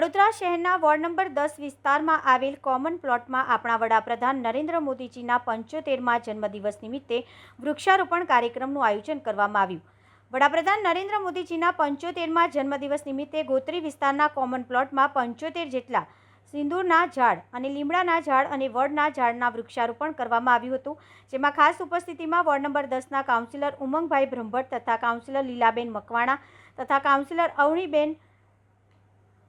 વડોદરા શહેરના ward number દસ વિસ્તારમાં આવેલ કોમન પ્લોટમાં આપણા વડાપ્રધાન નરેન્દ્ર મોદીજીના પંચોતેરમાં જન્મદિવસ નિમિત્તે વૃક્ષારોપણ કાર્યક્રમનું આયોજન કરવામાં આવ્યું. વડાપ્રધાન નરેન્દ્ર મોદીજીના પંચોતેરમાં જન્મદિવસ નિમિત્તે ગોત્રી વિસ્તારના કોમન પ્લોટમાં પંચોતેર જેટલા સિંદૂરના ઝાડ અને લીમડાના ઝાડ અને વડના ઝાડના વૃક્ષારોપણ કરવામાં આવ્યું હતું, જેમાં ખાસ ઉપસ્થિતિમાં વોર્ડ નંબર દસના કાઉન્સિલર ઉમંગભાઈ બ્રહ્મભટ્ટ તથા કાઉન્સિલર લીલાબેન મકવાણા તથા કાઉન્સિલર અવણીબેન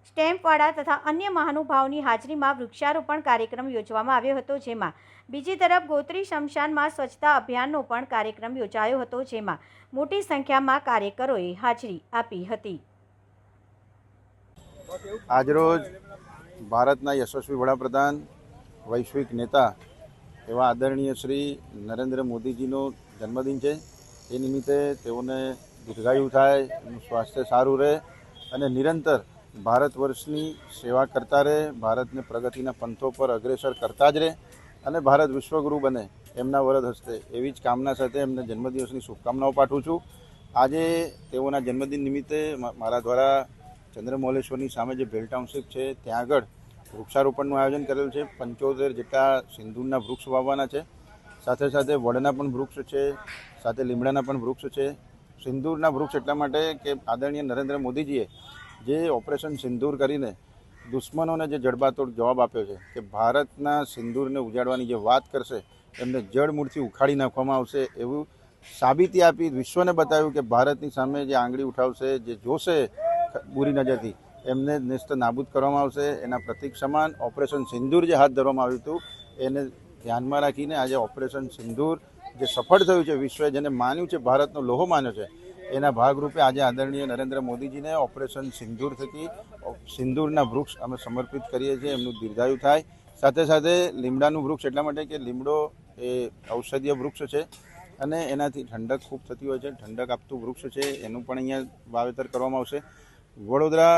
સ્ટેમ્પવાળા તથા અન્ય મહાનુભાવોની હાજરીમાં વૃક્ષારોપણ કાર્યક્રમ યોજવામાં આવ્યો હતો, જેમાં બીજી તરફ ગોત્રી શમશાનમાં સ્વચ્છતા અભિયાનનો પણ કાર્યક્રમ યોજાયો હતો, જેમાં મોટી સંખ્યામાં કાર્યકરોએ હાજરી આપી હતી. આજરોજ ભારતના યશસ્વી વડાપ્રધાન, વૈશ્વિક નેતા એવા આદરણીય શ્રી નરેન્દ્ર મોદીજીનો જન્મદિન છે. એ નિમિત્તે તેઓને દીર્ઘાયુ થાય, એમનું સ્વાસ્થ્ય સારું રહે અને નિરંતર ભારત વર્ષની સેવા કરતા રહે, ભારતને પ્રગતિના પંથો પર અગ્રેસર કરતા જ રહે અને ભારત વિશ્વગુરુ બને એમના વરદ હસ્તે. એવી જ કામના સાથે એમને જન્મદિવસની શુભકામનાઓ પાઠવું છું. આજે તેઓના જન્મદિન નિમિત્તે મારા દ્વારા ચંદ્રમૌલેશ્વરની સામે જે ભેલ ટાઉનશીપ છે, ત્યાં આગળ વૃક્ષારોપણનું આયોજન કરેલું છે. પંચોતેર જેટલા સિંદૂરના વૃક્ષ વાવવાના છે. સાથે સાથે વડના પણ વૃક્ષ છે, સાથે લીમડાના પણ વૃક્ષ છે. સિંદૂરના વૃક્ષ એટલા માટે કે આદરણીય નરેન્દ્ર મોદીજીએ જે ઓપરેશન સિંદૂર કરીને દુશ્મનોને જે જડબાતોડ જવાબ આપ્યો છે કે ભારતના સિંદૂરને ઉજાડવાની જે વાત કરશે, એમને જડમૂળથી ઉખાડી નાખવામાં આવશે એવું સાબિતી આપી વિશ્વને બતાવ્યું કે ભારતની સામે જે આંગળી ઉઠાવશે, જે જોશે બુરી નજરથી, એમને નેસ્ત નાબૂદ કરવામાં આવશે. એના પ્રતિક સમાન ઓપરેશન સિંદૂર જે હાથ ધરવામાં આવ્યું હતું, એને ધ્યાનમાં રાખીને આજે ઓપરેશન સિંદૂર જે સફળ થયું છે વિશ્વએ જેને માન્યું છે, ભારતનો લોહો માન્યો છે એના ભાગરૂપે આજે આદરણીય નરેન્દ્ર મોદીજીને ઓપરેશન સિંદૂર થકી, સિંદૂરના વૃક્ષ અમે સમર્પિત કરીએ છીએ, એમનું દીર્ઘાયુ થાય. સાથે સાથે લીમડાનું વૃક્ષ એટલા માટે કે લીમડો એ ઔષધીય વૃક્ષ છે અને એનાથી ઠંડક ખૂબ થતી હોય છે. ઠંડક આપતું વૃક્ષ છે, એનું પણ અહીંયા વાવેતર કરવામાં આવશે. વડોદરા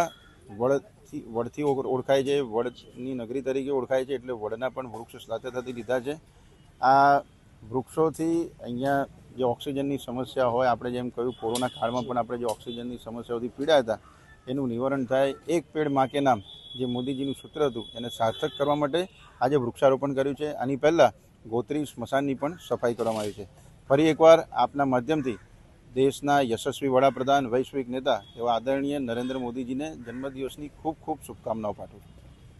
વડથી વડથી ઓળખાય છે, વડની નગરી તરીકે ઓળખાય છે, એટલે વડના પણ વૃક્ષ સાથે થતી લીધા છે. આ વૃક્ષોથી અહીંયા જે ઓક્સિજનની સમસ્યા હોય, આપણે જેમ કહ્યું, કોરોના કાળમાં પણ આપણે જે ઓક્સિજનની સમસ્યાઓથી પીડાયા હતા, એનું નિવારણ થાય એક પેડમાં કે નામ, જે મોદીજીનું સૂત્ર હતું, એને સાર્થક કરવા માટે આજે વૃક્ષારોપણ કર્યું છે. આની પહેલાં ગોત્રી સ્મશાનની પણ સફાઈ કરવામાં આવી છે. ફરી એકવાર આપના માધ્યમથી દેશના યશસ્વી વડાપ્રધાન, વૈશ્વિક નેતા એવા આદરણીય નરેન્દ્ર મોદીજીને જન્મદિવસની ખૂબ ખૂબ શુભકામનાઓ પાઠવું છું.